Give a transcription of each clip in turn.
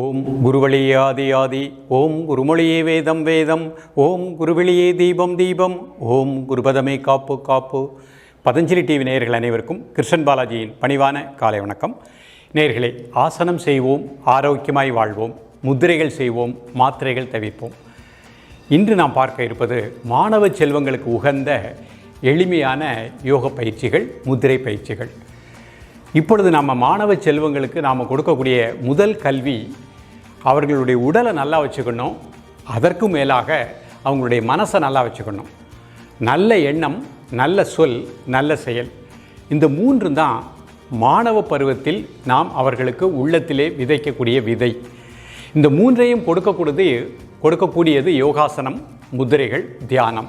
ஓம் குருவழியே ஆதி ஆதி ஓம் குருமொழியே வேதம் வேதம் ஓம் குருவெளியே தீபம் தீபம் ஓம் குருபதமே காப்பு காப்பு. பதஞ்சலி டிவி நேயர்கள் அனைவருக்கும் கிருஷ்ணன் பாலாஜியின் பணிவான காலை வணக்கம். நேயர்களே ஆசனம் செய்வோம் ஆரோக்கியமாய் வாழ்வோம் முத்திரைகள் செய்வோம் மாத்திரைகள் தவிர்ப்போம். இன்று நாம் பார்க்க இருப்பது மாணவ செல்வங்களுக்கு உகந்த எளிமையான யோக பயிற்சிகள் முத்திரை பயிற்சிகள். இப்பொழுது நம்ம மாணவ செல்வங்களுக்கு நாம் கொடுக்கக்கூடிய முதல் கல்வி அவர்களுடைய உடலை நல்லா வச்சுக்கணும். அதற்கும் மேலாக அவங்களுடைய மனசை நல்லா வச்சுக்கணும். நல்ல எண்ணம் நல்ல சொல் நல்ல செயல். இந்த மூன்று தான் மாணவ பருவத்தில் நாம் அவர்களுக்கு உள்ளத்திலே விதைக்கக்கூடிய விதை. இந்த மூன்றையும் கொடுக்கக்கூடியது கொடுக்கக்கூடியது யோகாசனம் முதிரைகள் தியானம்.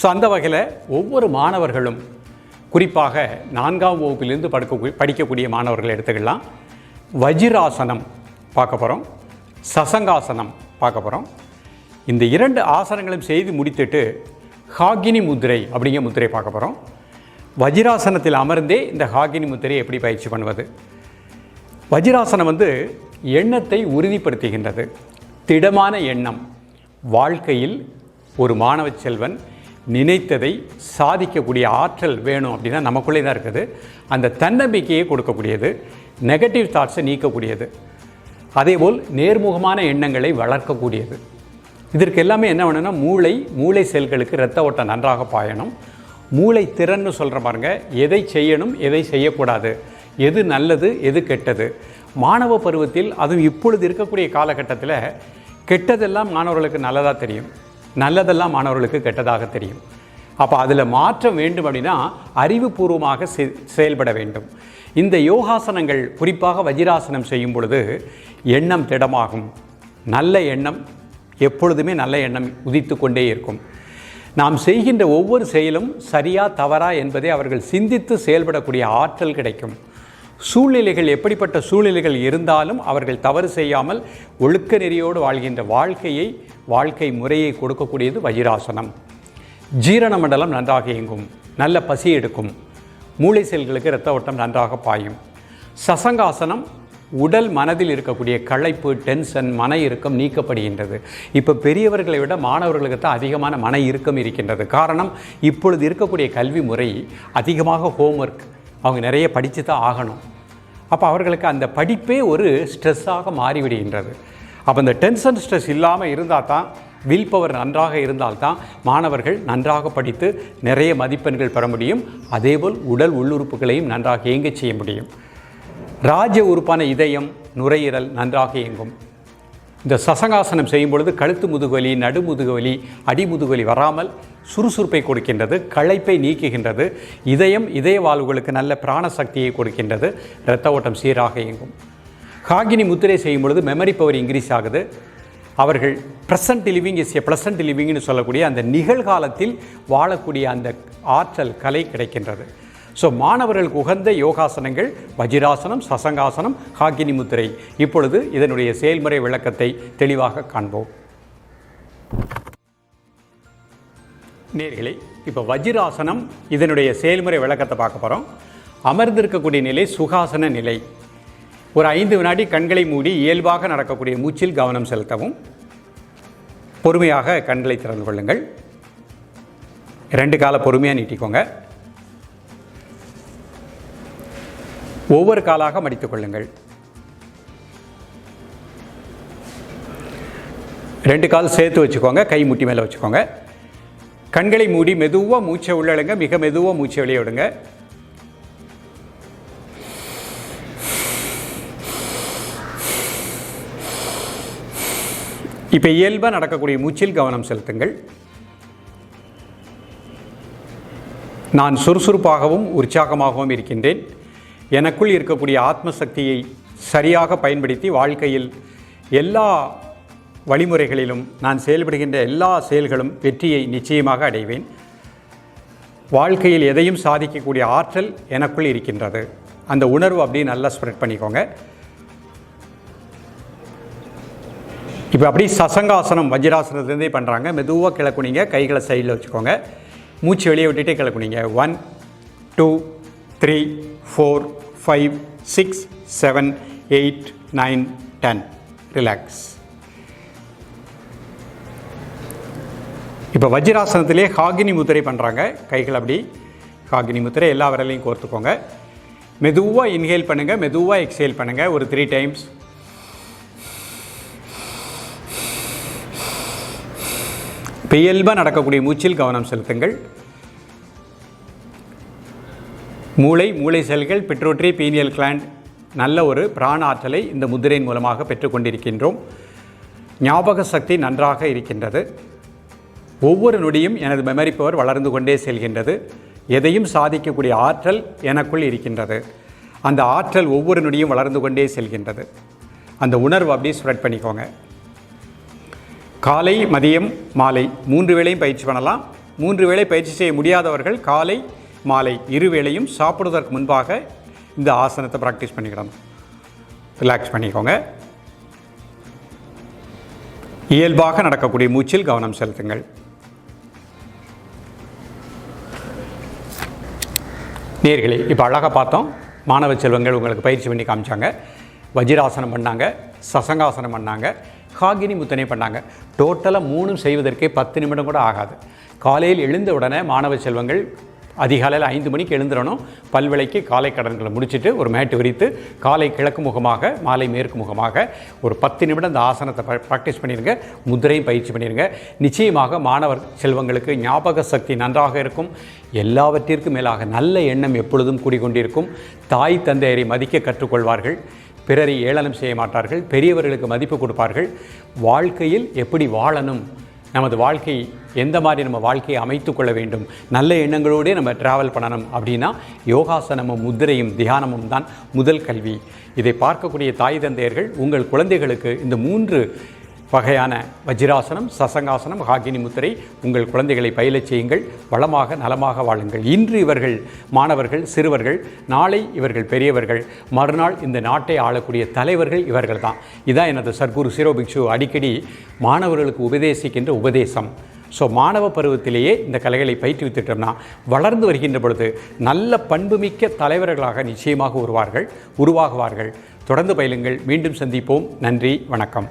ஸோ அந்த வகையில் ஒவ்வொரு மாணவர்களும் குறிப்பாக நான்காம் வகுப்பிலிருந்து படுக்க படிக்கக்கூடிய மாணவர்கள் எடுத்துக்கலாம். வஜிராசனம் பார்க்க போகிறோம் சசங்காசனம் பார்க்க போகிறோம் இந்த இரண்டு ஆசனங்களும் செய்து முடித்துட்டு ஹாகினி முத்திரை அப்படிங்கிற முதிரை பார்க்க போகிறோம் வஜிராசனத்தில் அமர்ந்தே இந்த ஹாகினி முத்திரையை எப்படி பயிற்சி பண்ணுவது? வஜிராசனம் வந்து எண்ணத்தை உறுதிப்படுத்துகின்றது. திடமான எண்ணம். வாழ்க்கையில் ஒரு மாணவ செல்வன் நினைத்ததை சாதிக்கக்கூடிய ஆற்றல் வேணும் அப்படின்னா நமக்குள்ளே தான் இருக்குது. அந்த தன்னம்பிக்கையை கொடுக்கக்கூடியது நெகட்டிவ் தாட்ஸை நீக்கக்கூடியது. அதேபோல் நேர்முகமான எண்ணங்களை வளர்க்கக்கூடியது. இதற்கு எல்லாமே என்ன வேணும்னா மூளை மூளை செல்களுக்கு இரத்த ஓட்டம் நன்றாக பாயணும். மூளை திறன்னு சொல்கிற பாருங்க எதை செய்யணும் எதை செய்யக்கூடாது எது நல்லது எது கெட்டது. மாணவ பருவத்தில் அதுவும் இப்பொழுது இருக்கக்கூடிய காலகட்டத்தில் கெட்டதெல்லாம் மாணவர்களுக்கு நல்லதாக தெரியும். நல்லதெல்லாம் மாணவர்களுக்கு கெட்டதாக தெரியும். அப்போ அதில் மாற்றம் வேண்டும் அப்படின்னா அறிவுபூர்வமாக செ- செயல்பட வேண்டும். இந்த யோகாசனங்கள் குறிப்பாக வஜிராசனம் செய்யும் பொழுது எண்ணம் திடமாகும். நல்ல எண்ணம் எப்பொழுதுமே நல்ல எண்ணம் உதித்து கொண்டே இருக்கும். நாம் செய்கின்ற ஒவ்வொரு செயலும் சரியா தவறா என்பதை அவர்கள் சிந்தித்து செயல்படக்கூடிய ஆற்றல் கிடைக்கும். சூழ்நிலைகள் எப்படிப்பட்ட சூழ்நிலைகள் இருந்தாலும் அவர்கள் தவறு செய்யாமல் ஒழுக்க நெறியோடு வாழ்கின்ற வாழ்க்கையை வாழ்க்கை முறையை கொடுக்கக்கூடியது வஜிராசனம். ஜீரண மண்டலம் நன்றாக இயங்கும் நல்ல பசி எடுக்கும் மூளை செல்களுக்கு இரத்த ஓட்டம் நன்றாக பாயும். சசங்காசனம் உடல் மனதில் இருக்கக்கூடிய களைப்பு டென்ஷன் மன இறுக்கம் நீக்கப்படுகின்றது. இப்போ பெரியவர்களை விட மாணவர்களுக்கு தான் அதிகமான மன இறுக்கம் இருக்கின்றது. காரணம் இப்பொழுது இருக்கக்கூடிய கல்வி முறை அதிகமாக ஹோம்ஒர்க் அவங்க நிறைய படித்து தான் ஆகணும். அப்போ அவர்களுக்கு அந்த படிப்பே ஒரு ஸ்ட்ரெஸ்ஸாக மாறிவிடுகின்றது. அப்போ இந்த டென்ஷன் ஸ்ட்ரெஸ் இல்லாமல் இருந்தால் தான் வில் பவர் நன்றாக இருந்தால்தான் மாணவர்கள் நன்றாக படித்து நிறைய மதிப்பெண்கள் பெற முடியும். அதேபோல் உடல் உள்ளுறுப்புகளையும் நன்றாக இயங்கச் செய்ய முடியும். ராஜ உறுப்பான இதயம் நுரையீரல் நன்றாக இயங்கும். இந்த சசங்காசனம் செய்யும் பொழுது கழுத்து முதுகுவலி நடுமுதுகுவலி அடிமுதுகுவலி வராமல் சுறுசுறுப்பை கொடுக்கின்றது களைப்பை நீக்குகின்றது இதயம் இதய வாழ்வுகளுக்கு நல்ல பிராண சக்தியை கொடுக்கின்றது இரத்த ஓட்டம் சீராக இயங்கும். காகினி முத்திரை செய்யும் பொழுது மெமரி பவர் இன்க்ரீஸ் ஆகுது. அவர்கள் present living is a pleasant லிவிங்னு சொல்லக்கூடிய அந்த நிகழ்காலத்தில் வாழக்கூடிய அந்த ஆற்றல் கலை கிடைக்கின்றது. ஸோ மாணவர்களுக்கு உகந்த யோகாசனங்கள் வஜிராசனம் சசங்காசனம் ஹாகினி முத்திரை. இப்பொழுது இதனுடைய செயல்முறை விளக்கத்தை தெளிவாக காண்போம். நேர்களே இப்போ வஜிராசனம் இதனுடைய செயல்முறை விளக்கத்தை பார்க்க போகிறோம் அமர்ந்திருக்கக்கூடிய நிலை சுகாசன நிலை. ஒரு ஐந்து வினாடி கண்களை மூடி இயல்பாக நடக்கக்கூடிய மூச்சில் கவனம் செலுத்தவும். பொறுமையாக கண்களை திறந்து கொள்ளுங்கள். ரெண்டு கால பொறுமையாக நீட்டிக்கோங்க. ஒவ்வொரு காலாக மடித்துக் கொள்ளுங்கள். ரெண்டு கால் சேர்த்து வச்சுக்கோங்க கை முட்டி மேலே வச்சுக்கோங்க. கண்களை மூடி மெதுவாக மூச்சை உள்ளழுங்க மிக மெதுவாக மூச்சை வெளியே விடுங்க. இப்போ இயல்பாக நடக்கக்கூடிய மூச்சில் கவனம் செலுத்துங்கள். நான் சுறுசுறுப்பாகவும் உற்சாகமாகவும் இருக்கின்றேன். எனக்குள் இருக்கக்கூடிய ஆத்ம சக்தியை சரியாக பயன்படுத்தி வாழ்க்கையில் எல்லா வழிமுறைகளிலும் நான் செயல்படுகின்ற எல்லா செயல்களும் வெற்றியை நிச்சயமாக அடைவேன். வாழ்க்கையில் எதையும் சாதிக்கக்கூடிய ஆற்றல் எனக்குள் இருக்கின்றது. அந்த உணர்வு அப்படியே நல்லா ஸ்ப்ரெட் பண்ணிக்கோங்க. இப்போ அப்படியே சசங்காசனம் வஜ்ராசனத்துலேருந்தே பண்ணுறாங்க மெதுவாக கிளக்குனிங்க. கைகளை சைடில் வச்சுக்கோங்க. மூச்சு வெளியே விட்டுட்டே கிளக்குனிங்க. One two three four five six seven eight nine ten relax இப்போ வஜ்ராசனத்திலே ஹாகினி முத்திரை பண்ணுறாங்க கைகள் அப்படி ஹாகினி முத்திரை எல்லா விரலையும் கோர்த்துக்கோங்க. மெதுவாக இன்ஹேல் பண்ணுங்கள் மெதுவாக எக்ஸேல் பண்ணுங்கள் ஒரு த்ரீ டைம்ஸ் இப்போ இயல்பாக நடக்கக்கூடிய மூச்சில் கவனம் செலுத்துங்கள். மூளை மூளை செல்கள் பிட்ரோட்ரி பீனியல் கிளாண்ட் நல்ல ஒரு பிராண ஆற்றலை இந்த முதிரையின் மூலமாக பெற்றுக்கொண்டிருக்கின்றோம். ஞாபக சக்தி நன்றாக இருக்கின்றது. ஒவ்வொரு நொடியும் எனது மெமரி பவர் வளர்ந்து கொண்டே செல்கின்றது. எதையும் சாதிக்கக்கூடிய ஆற்றல் எனக்குள் இருக்கின்றது. அந்த ஆற்றல் ஒவ்வொரு நொடியும் வளர்ந்து கொண்டே செல்கின்றது. அந்த உணர்வு அப்படியே ஸ்ப்ரெட் பண்ணிக்கோங்க. காலை மதியம் மாலை மூன்று வேளையும் பயிற்சி பண்ணலாம். மூன்று வேளை பயிற்சி செய்ய முடியாதவர்கள் காலை மாலை இரு வேளையும் சாப்பிடுவதற்கு முன்பாக இந்த ஆசனத்தை ப்ராக்டிஸ் பண்ணிக்கிடணும் ரிலாக்ஸ் பண்ணிக்கோங்க. இயல்பாக நடக்கக்கூடிய மூச்சில் கவனம் செலுத்துங்கள். நேர்களே இப்போ அழகாக பார்த்தோம். மாணவ செல்வங்கள் உங்களுக்கு பயிற்சி பண்ணி காமிச்சாங்க. வஜ்ராசனம் பண்ணாங்க சசங்காசனம் பண்ணாங்க ஹாகினி முத்தனை பண்ணாங்க. டோட்டலாக மூணும் செய்வதற்கே பத்து நிமிடம் கூட ஆகாது. காலையில் எழுந்த உடனே மாணவ செல்வங்கள் அதிகாலையில் ஐந்து மணிக்கு எழுந்துடணும் பல்விளைக்கு காலை கடன்களை முடிச்சுட்டு ஒரு மேட்டு விரித்து காலை கிழக்கு முகமாக மாலை மேற்கு முகமாக ஒரு பத்து நிமிடம் இந்த ஆசனத்தை ப்ராக்டிஸ் பண்ணிடுங்க முதிரையும் பயிற்சி பண்ணிடுங்க நிச்சயமாக மாணவர் செல்வங்களுக்கு ஞாபக சக்தி நன்றாக இருக்கும். எல்லாவற்றிற்கும் மேலாக நல்ல எண்ணம் எப்பொழுதும் கூடிக்கொண்டிருக்கும். தாய் தந்தையரை மதிக்க கற்றுக்கொள்வார்கள். பிறரை ஏளனம் செய்ய மாட்டார்கள். பெரியவர்களுக்கு மதிப்பு கொடுப்பார்கள். வாழ்க்கையில் எப்படி வாழணும்? நமது வாழ்க்கை எந்த மாதிரி நம்ம வாழ்க்கையை அமைத்து கொள்ள வேண்டும் நல்ல எண்ணங்களோடே நம்ம ட்ராவல் பண்ணணும் அப்படின்னா யோகாசனமும் முத்திரையும் தியானமும் தான் முதல் கல்வி. இதை பார்க்கக்கூடிய தாய் தந்தையர்கள் உங்கள் குழந்தைகளுக்கு இந்த மூன்று வகையான வஜ்ராசனம் சசங்காசனம் ஹாகினி முத்திரை உங்கள் குழந்தைகளை பயிலச் செய்யுங்கள். வளமாக நலமாக வாழுங்கள். இன்று இவர்கள் மாணவர்கள் சிறுவர்கள் நாளை இவர்கள் பெரியவர்கள் மறுநாள் இந்த நாட்டை ஆளக்கூடிய தலைவர்கள் இவர்கள் தான் இதான் எனது சர்க்குரு சிரோபிக்ஷு அடிக்கடி மாணவர்களுக்கு உபதேசிக்கின்ற உபதேசம். ஸோ மாணவ பருவத்திலேயே இந்த கலைகளை பயிற்றுவித்துட்டோம்னா வளர்ந்து வருகின்ற பொழுது நல்ல பண்புமிக்க தலைவர்களாக நிச்சயமாக உருவார்கள் உருவாகுவார்கள். தொடர்ந்து பயிலுங்கள். மீண்டும் சந்திப்போம். நன்றி வணக்கம்.